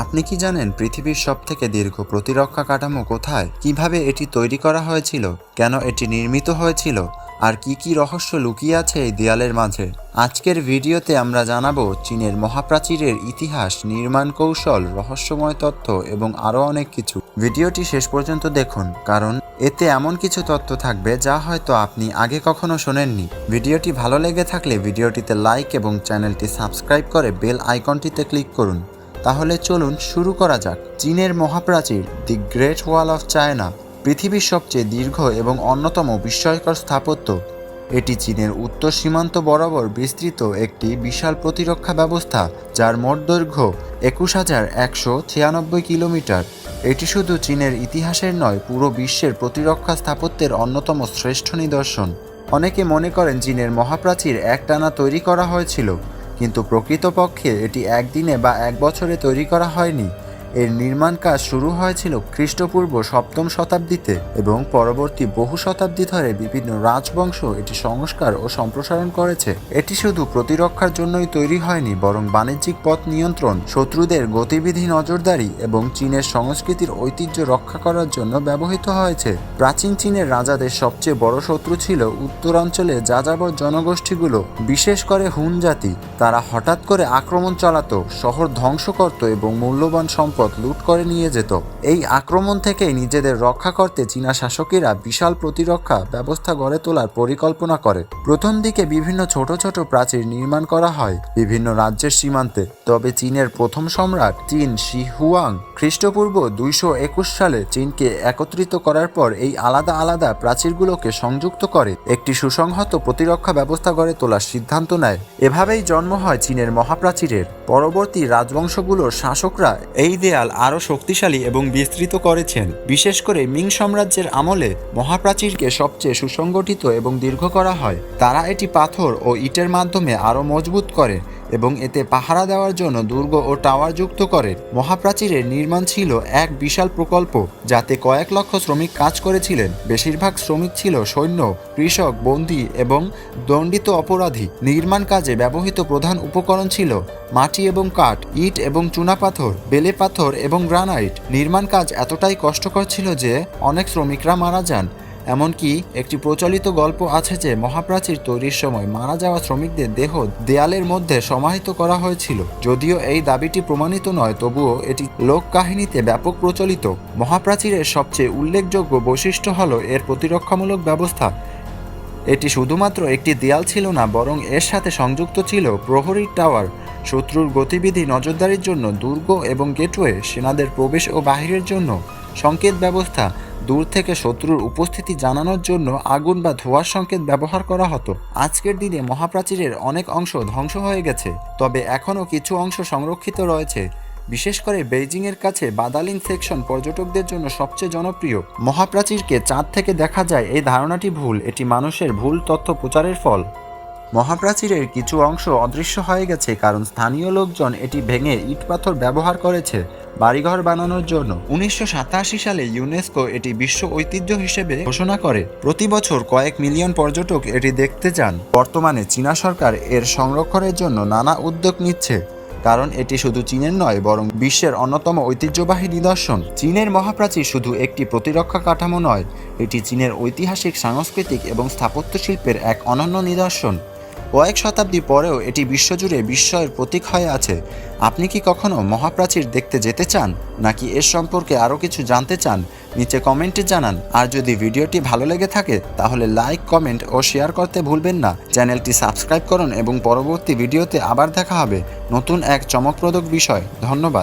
আপনি কি জানেন পৃথিবীর সবথেকে দীর্ঘ প্রতিরক্ষা কাঠামো কোথায়? কীভাবে এটি তৈরি করা হয়েছিল? কেন এটি নির্মিত হয়েছিল? আর কি কি রহস্য লুকিয়ে আছে এই দেয়ালের মাঝে? আজকের ভিডিওতে আমরা জানাব চীনের মহাপ্রাচীরের ইতিহাস, নির্মাণ কৌশল, রহস্যময় তথ্য এবং আরও অনেক কিছু। ভিডিওটি শেষ পর্যন্ত দেখুন, কারণ এতে এমন কিছু তথ্য থাকবে যা হয়তো আপনি আগে কখনো শোনেননি। ভিডিওটি ভালো লেগে থাকলে ভিডিওটিতে লাইক এবং চ্যানেলটি সাবস্ক্রাইব করে বেল আইকনটিতে ক্লিক করুন। তাহলে চলুন শুরু করা যাক। চীনের মহাপ্রাচীর, the great wall of China পৃথিবীর সবচেয়ে দীর্ঘ এবং অন্যতম বিস্ময়কর স্থাপত্য। এটি চীনের উত্তর সীমান্ত বরাবর বিস্তৃত একটি বিশাল প্রতিরক্ষা ব্যবস্থা, যার মোট দৈর্ঘ্য একুশ হাজার একশো ছিয়ানব্বই কিলোমিটার। এটি শুধু চীনের ইতিহাসের নয়, পুরো বিশ্বের প্রতিরক্ষা স্থাপত্যের অন্যতম শ্রেষ্ঠ নিদর্শন। অনেকে মনে করেন চীনের মহাপ্রাচীর একটানা তৈরি করা হয়েছিল। কিন্তু প্রকৃতপক্ষে এটি একদিনে বা এক বছরে তৈরি করা হয়নি। এর নির্মাণ কাজ শুরু হয়েছিল খ্রিস্টপূর্ব সপ্তম শতাব্দীতে এবং পরবর্তী বহু শতাব্দী ধরে বিভিন্ন রাজবংশ এটি সংস্কার ও সম্প্রসারণ করেছে। এটি শুধু প্রতিরক্ষার জন্যই তৈরি হয়নি, বরং বাণিজ্যিক পথ নিয়ন্ত্রণ, শত্রুদের গতিবিধি নজরদারি এবং চীনের সংস্কৃতির ঐতিহ্য রক্ষা করার জন্য ব্যবহৃত হয়েছে। প্রাচীন চীনের রাজাদের সবচেয়ে বড় শত্রু ছিল উত্তরাঞ্চলে যাযাবর জনগোষ্ঠীগুলো, বিশেষ করে হুন জাতি। তারা হঠাৎ করে আক্রমণ চালাতো, শহর ধ্বংস করত এবং মূল্যবান সম্পদ লুট করে নিয়ে যেত। এই আক্রমণ থেকেই নিজেদের রক্ষা করতে চীনা শাসকেরা বিশাল প্রতিরক্ষা ব্যবস্থা গড়ে তোলার পরিকল্পনা করে। প্রথম দিকে বিভিন্ন ছোট ছোট প্রাচীর নির্মাণ করা হয় বিভিন্ন রাজ্যের সীমান্তে। তবে চীনের প্রথম সম্রাট চীন শি হুয়াং খ্রিস্টপূর্ব দুইশো একুশ সালে চীনকে একত্রিত করার পর এই আলাদা আলাদা প্রাচীরগুলোকে সংযুক্ত করে একটি সুসংহত প্রতিরক্ষা ব্যবস্থা গড়ে তোলার সিদ্ধান্ত নেয়। এভাবেই জন্ম হয় চীনের মহাপ্রাচীরের। পরবর্তী রাজবংশগুলোর শাসকরা এই দেয়াল আরও শক্তিশালী এবং বিস্তৃত করেছেন। বিশেষ করে মিং সাম্রাজ্যের আমলে মহাপ্রাচীরকে সবচেয়ে সুসংগঠিত এবং দীর্ঘ করা হয়। তারা এটি পাথর ও ইটের মাধ্যমে আরও মজবুত করে। এবং এতে পাহারা দেওয়ার জন্য দুর্গ ও টাওয়ার যুক্ত করে। মহাপ্রাচীরের নির্মাণ ছিল এক বিশাল প্রকল্প, যাতে কয়েক লক্ষ শ্রমিক কাজ করেছিলেন। বেশিরভাগ শ্রমিক ছিল সৈন্য, কৃষক, বন্দী এবং দণ্ডিত অপরাধী। নির্মাণ কাজে ব্যবহৃত প্রধান উপকরণ ছিল মাটি এবং কাঠ, ইট এবং চুনাপাথর বেলে পাথর এবং গ্রানাইট। নির্মাণ কাজ এতটাই কষ্টকর ছিল যে অনেক শ্রমিকরা মারা যান। এমনকি একটি প্রচলিত গল্প আছে যে মহাপ্রাচীর তৈরির সময় মারা যাওয়া শ্রমিকদের দেহ দেয়ালের মধ্যে সমাহিত করা হয়েছিল। যদিও এই দাবিটি প্রমাণিত নয়, তবুও এটি লোক কাহিনীতে ব্যাপক প্রচলিত। মহাপ্রাচীরের সবচেয়ে উল্লেখযোগ্য বৈশিষ্ট্য হল এর প্রতিরক্ষামূলক ব্যবস্থা। এটি শুধুমাত্র একটি দেয়াল ছিল না, বরং এর সাথে সংযুক্ত ছিল প্রহরী টাওয়ার। শত্রুর গতিবিধি নজরদারির জন্য দুর্গ এবং গেটওয়ে, সেনাদের প্রবেশ ও বাহিরের জন্য সংকেত ব্যবস্থা দূর থেকে শত্রুর উপস্থিতি জানানোর জন্য আগুন বা ধোঁয়ার সংকেত ব্যবহার করা হতো। আজকের দিনে মহাপ্রাচীরের অনেক অংশ ধ্বংস হয়ে গেছে, তবে এখনও কিছু অংশ সংরক্ষিত রয়েছে। বিশেষ করে বেইজিংয়ের কাছে বাদালিং সেকশন পর্যটকদের জন্য সবচেয়ে জনপ্রিয়। মহাপ্রাচীরকে চাঁদ থেকে দেখা যায়, এই ধারণাটি ভুল। এটি মানুষের ভুল তথ্য প্রচারের ফল। মহাপ্রাচীরের কিছু অংশ অদৃশ্য হয়ে গেছে, কারণ স্থানীয় লোকজন এটি ভেঙে ইট পাথর ব্যবহার করেছে বাড়িঘর বানানোর জন্য। উনিশশো সাতাশি সালে ইউনেস্কো এটি বিশ্ব ঐতিহ্য হিসেবে ঘোষণা করে। প্রতি বছর কয়েক মিলিয়ন পর্যটক এটি দেখতে যান বর্তমানে চীনা সরকার এর সংরক্ষণের জন্য নানা উদ্যোগ নিচ্ছে, কারণ এটি শুধু চীনের নয়, বরং বিশ্বের অন্যতম ঐতিহ্যবাহী নিদর্শন। চীনের মহাপ্রাচীর শুধু একটি প্রতিরক্ষা কাঠামো নয়, এটি চীনের ঐতিহাসিক, সাংস্কৃতিক এবং স্থাপত্য শিল্পের এক অনন্য নিদর্শন। কয়েক শতাব্দী পরেও এটি বিশ্বজুড়ে বিস্ময়ের প্রতীক হয়ে আছে। আপনি কি কখনো মহাপ্রাচীর দেখতে যেতে চান, নাকি এর সম্পর্কে আরও কিছু জানতে চান, নিচে কমেন্টে জানান। আর যদি ভিডিওটি ভালো লেগে থাকে, তাহলে লাইক, কমেন্ট ও শেয়ার করতে ভুলবেন না। চ্যানেলটি সাবস্ক্রাইব করুন এবং পরবর্তী ভিডিওতে আবার দেখা হবে। নতুন এক চমকপ্রদ বিষয়। ধন্যবাদ।